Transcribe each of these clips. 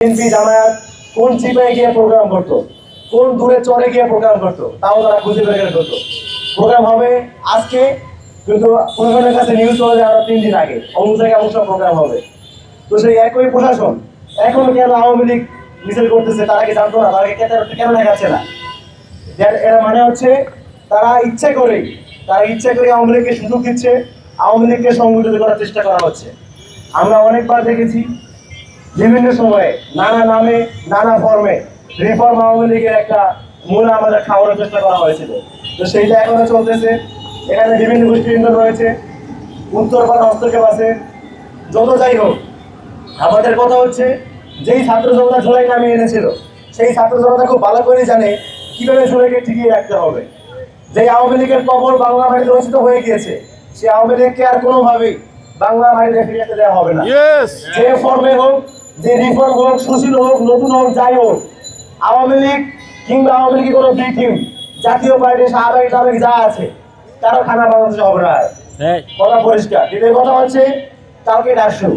BNP Jamaat কোন চিপে গিয়ে প্রোগ্রাম করতো? কোন দূরে চরে গিয়ে প্রোগ্রাম করতো? তাও তারা খুঁজে বের করে করতো প্রোগ্রাম হবে আজকে, কিন্তু প্রশাসনের কাছে নিউজ চলে যায় আরও তিন দিন আগে। অমুক জায়গায় অমুক প্রোগ্রাম হবে। তো সেই একই প্রশাসন এখন কেন আওয়ামী লীগ মিছিল করতেছে তারা কি জানতো না? তারা কেন- দেখাচ্ছে না? এরা মানে হচ্ছে তারা ইচ্ছে করে তারা ইচ্ছে করে আওয়ামী লীগকে সুযোগ দিচ্ছে। আওয়ামী লীগকে সংগঠিত করার চেষ্টা করা হচ্ছে। আমরা অনেকবার দেখেছি বিভিন্ন সময়ে নানা নামে নানা ফর্মে রিফর্ম আওয়ামী লীগের একটা মূল আমাদের খাওয়ানোর চেষ্টা করা হয়েছিল। তো সেইটা এখনও চলতেছে। এখানে বিভিন্ন গোষ্ঠীবৃন্দ রয়েছে উত্তর উত্তরপাড়া হস্তক্ষেপ আছে। যত যাই হোক আমাদের কথা হচ্ছে যেই ছাত্র জনতা জুলাই নামে এনেছিল সেই ছাত্র জনতা খুব ভালো করে জানে কীভাবে জুলাইকে টিকিয়ে রাখতে হবে। যে আওয়ামী লীগের কবর বাংলা মাটিতে রচিত হয়ে গিয়েছে সে আওয়ামী লীগকে আর কোনোভাবেই বাংলা মাটিতে ফিরিয়ে দেওয়া হবে না। যে ফর্মে যে রিফর্ম হোক সুশীল হোক নতুন হোক যাই হোক আওয়ামী লীগ কিংবা আওয়ামী লীগের কোনো বি টিম জাতীয় পার্টি সাহাবাহিক সাবেক যা আছে কারও খানা বাংলাদেশে হবে না। আর। কথা পরিষ্কার। দ্বিতীয় কথা হচ্ছে কালকে ডাকসু।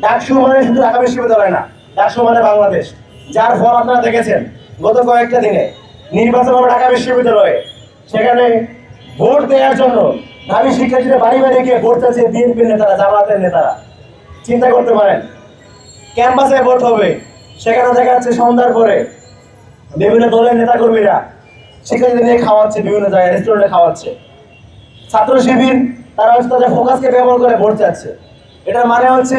ডাকসু মানে শুধু ঢাকা বিশ্ববিদ্যালয় না ডাকসু মানে বাংলাদেশ। যার ফল আপনারা দেখেছেন গত কয়েকটা দিনে। নির্বাচন হবে ঢাকা বিশ্ববিদ্যালয়ে। সেখানে ভোট দেওয়ার জন্য ঢাবি শিক্ষার্থীরা বাড়ি বাড়ি গিয়ে ভোট চাচ্ছে বিএনপির নেতারা জামাতের নেতারা। চিন্তা করতে পারেন ক্যাম্পাসে ভোট হবে। সেখানে দেখা যাচ্ছে সন্ধ্যার পরে বিভিন্ন দলের নেতাকর্মীরা শিক্ষার্থীদের নিয়ে খাওয়াচ্ছে, বিভিন্ন জায়গায় রেস্টুরেন্টে খাওয়াচ্ছে। ছাত্র শিবির, তারা হচ্ছে তাদের ফোকাসকে ব্যবহার করে ভোট চাচ্ছে। এটার মানে হচ্ছে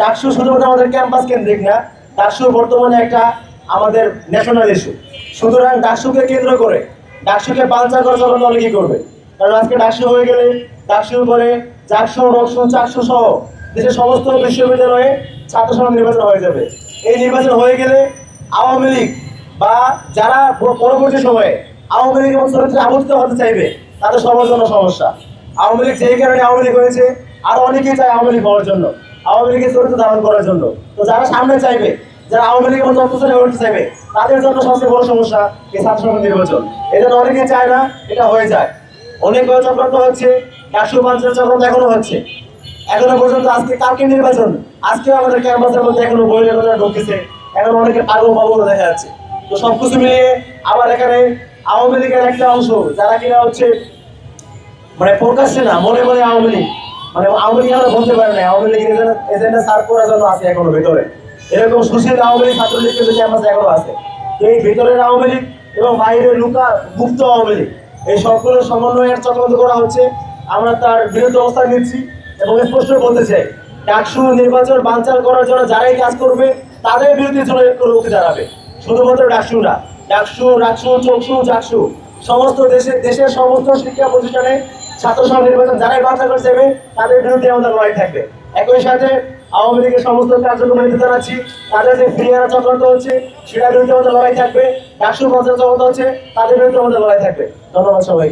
ডাকসু শুধুমাত্র আমাদের ক্যাম্পাস কেন্দ্রিক না ডাকসু বর্তমানে একটা আমাদের ন্যাশনাল ইস্যু সুতরাং ডাকসুকে কেন্দ্র করে, ডাকসুকে পাঞ্চা করে যখন দলে কি করবে? কারণ আজকে ডাকসু হয়ে গেলে, ডাকসুর পরে চারশো, নশো, চারশো সহ দেশের সমস্ত বিশ্ববিদ্যালয়ে ছাত্র সমাজ নির্বাচন হয়ে যাবে। এই নির্বাচন হয়ে গেলে আওয়ামী লীগ বা যারা পরবর্তী সময়ে আওয়ামী লীগ এবং আবর্তিত হতে চাইবে, তাদের সবার জন্য সমস্যা। আওয়ামী লীগ যেই কারণে আওয়ামী লীগ হয়েছে, আরও অনেকেই চায় আওয়ামী লীগ হওয়ার জন্য, আওয়ামী লীগের চরিত্র ধারণ করার জন্য। তো যারা সামনে চাইবে, যারা আওয়ামী লীগের মতো অত্যাচারে হতে চাইবে, তাদের জন্য সবচেয়ে বড় সমস্যা এই ছাত্র নির্বাচন। জন্য অনেকে চায় না, এটা হয়ে যায়। অনেক চক্রান্ত হচ্ছে, একশো পঞ্চাশ চক্রান্ত এখনও হচ্ছে। এখনও পর্যন্ত আজকে কালকে নির্বাচন, আজকেও আমাদের ক্যাম্পাসের মধ্যে এখনও রেকর্ডার ঢুকেছে। এখন অনেকে পাগল পাগল দেখা যাচ্ছে। তো সবকিছু মিলিয়ে আবার এখানে আওয়ামী লীগের একটা অংশ, যারা কিনা হচ্ছে মানে প্রকাশ্যে না, মনে মনে আওয়ামী লীগ মানে আওয়ামী লীগ আমরা বলতে পারে না আওয়ামী লীগের এজেন্ডা সার্ভ করার জন্য আছে এখনও ভেতরে। এরকম সুশীল আওয়ামী লীগ, ছাত্রলীগ কিন্তু ক্যাম্পাসে এখনও আছে। এই ভেতরের আওয়ামী লীগ এবং বাইরের লুকা গুপ্ত আওয়ামী লীগ, এই সবগুলোর সমন্বয়ের চক্রান্ত করা হচ্ছে। আমরা তার বিরুদ্ধে অবস্থান নিচ্ছি। এবং স্পষ্ট বলতে চাই ডাকসু নির্বাচন বানচাল করার জন্য যারাই কাজ করবে, তাদের বিরুদ্ধে রুখে দাঁড়াবে। শুধুমাত্র ডাকসু না, ডাকসু, রাকসু, চকসু, চাকসু, সমস্ত দেশের দেশের সমস্ত শিক্ষা প্রতিষ্ঠানে ছাত্র সমাজ নির্বাচন যারাই বার্তা করে যাবে, তাদের বিরুদ্ধে আমাদের লড়াই থাকবে। একই সাথে আওয়ামী লীগের সমস্ত কার্যক্রমে নিতে জানাচ্ছি, তাদের যে ফিরিয়ারা চক্রান্ত হচ্ছে সেটার বিরুদ্ধে আমাদের লড়াই থাকবে। ডাকসু পঞ্চায়েত চক্রান্ত হচ্ছে, তাদের বিরুদ্ধে আমাদের লড়াই থাকবে। ধন্যবাদ সবাই